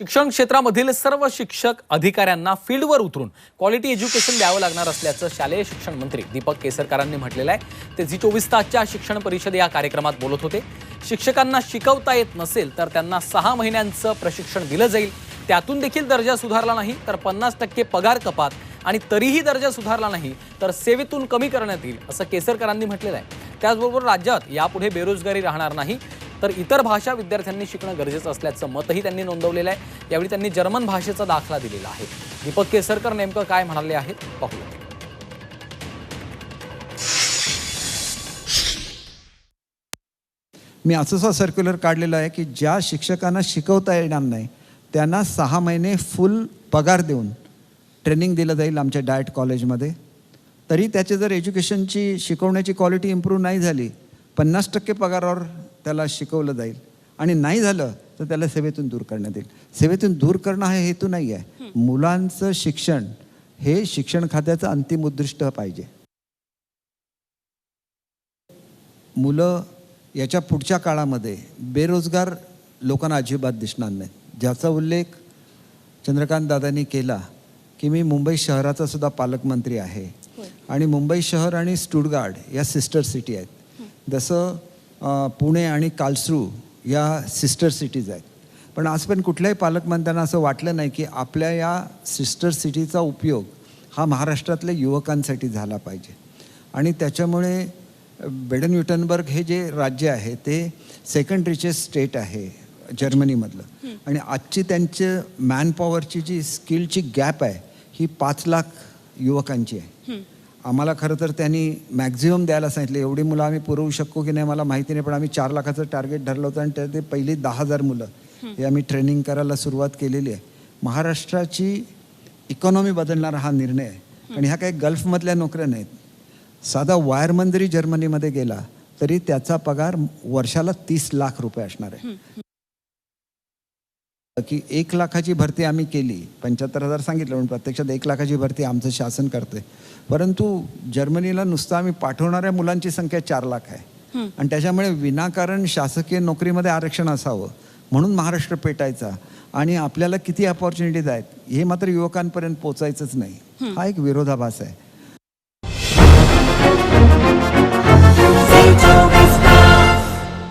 शिक्षण क्षेत्रामधील सर्व शिक्षक अधिकाऱ्यांना फील्डवर उतरून क्वालिटी एज्युकेशन द्यावं लागणार असल्याचं शालेय शिक्षण मंत्री दीपक केसरकरांनी म्हटलेलं आहे. ते झी चोवीस तासच्या शिक्षण परिषद या कार्यक्रमात बोलत होते. शिक्षकांना शिकवता येत नसेल तर त्यांना सहा महिन्यांचं प्रशिक्षण दिलं जाईल. त्यातून देखील दर्जा सुधारला नाही तर पन्नास टक्के पगार कपात आणि तरीही दर्जा सुधारला नाही तर सेवेतून कमी करण्यात येईल असं केसरकरांनी म्हटलेलं आहे. त्याचबरोबर राज्यात यापुढे बेरोजगारी राहणार नाही. तर इतर भाषा विद्यार्थ्यांनी शिकणं गरजेचं असल्याचं मतही त्यांनी नोंदवलेलं आहे. यावेळी त्यांनी जर्मन भाषेचा दाखला दिलेला आहे. दीपक केसरकर नेमकं काय म्हणाले आहेत पाहूया. मी असंच सर्क्युलर काढलेलं आहे की ज्या शिक्षकांना शिकवता येणार नाही त्यांना सहा महिने फुल पगार देऊन ट्रेनिंग दिलं जाईल आमच्या डायट कॉलेजमध्ये. तरी त्याचे जर एज्युकेशनची शिकवण्याची क्वालिटी इम्प्रूव्ह नाही झाली पन्नास टक्के पगारावर त्याला शिकवलं जाईल. आणि नाही झालं तर त्याला सेवेतून दूर करण्यात येईल. सेवेतून दूर करणं हा हेतू नाही आहे. मुलांचं शिक्षण हे शिक्षण खात्याचं अंतिम उद्दिष्ट पाहिजे. मुलं याच्या पुढच्या काळामध्ये बेरोजगार लोकांना अजिबात दिसणार नाहीत. ज्याचा उल्लेख चंद्रकांत दादांनी केला की मी मुंबई शहराचा सुद्धा पालकमंत्री आहे. आणि मुंबई शहर आणि स्टुडगार्ड या सिस्टर सिटी आहेत. जसं पुणे आणि कालसरू या सिस्टर सिटीज आहेत. पण आज पण कुठल्याही पालकमंत्र्यांना असं वाटलं नाही की आपल्या या सिस्टर सिटीचा उपयोग हा महाराष्ट्रातल्या युवकांसाठी झाला पाहिजे. आणि त्याच्यामुळे बेडन युटनबर्ग हे जे राज्य आहे ते सेकंड रिचेस्ट स्टेट आहे जर्मनीमधलं. आणि आजची त्यांच्या मॅनपॉवरची जी स्किलची गॅप आहे ही पाच लाख युवकांची आहे. आम्हाला खरं तर त्यांनी मॅक्झिमम द्यायला सांगितलं. एवढी मुलं आम्ही पुरवू शकू की नाही मला माहिती नाही पण आम्ही चार लाखाचं टार्गेट धरलं होतं आणि त्यात ते पहिली दहा हजार मुलं. हे आम्ही ट्रेनिंग करायला सुरुवात केलेली आहे. महाराष्ट्राची इकॉनॉमी बदलणारा हा निर्णय आहे. आणि ह्या काही गल्फमधल्या नोकऱ्या नाहीत. साधा वायरमन जरी जर्मनीमध्ये गेला तरी त्याचा पगार वर्षाला तीस लाख रुपये असणार आहे. की एक लाखाची भरती आम्ही केली. पंच्याहत्तर हजार सांगितलं पण प्रत्यक्षात एक लाखाची भरती आमचं शासन करते परंतु जर्मनीला नुसतं आम्ही पाठवणाऱ्या मुलांची संख्या चार लाख आहे. आणि त्याच्यामुळे विनाकारण शासकीय नोकरीमध्ये आरक्षण असावं म्हणून महाराष्ट्र पेटायचा. आणि आपल्याला किती अपॉर्च्युनिटीज आहेत हे मात्र युवकांपर्यंत पोचायचंच नाही. हा एक विरोधाभास आहे.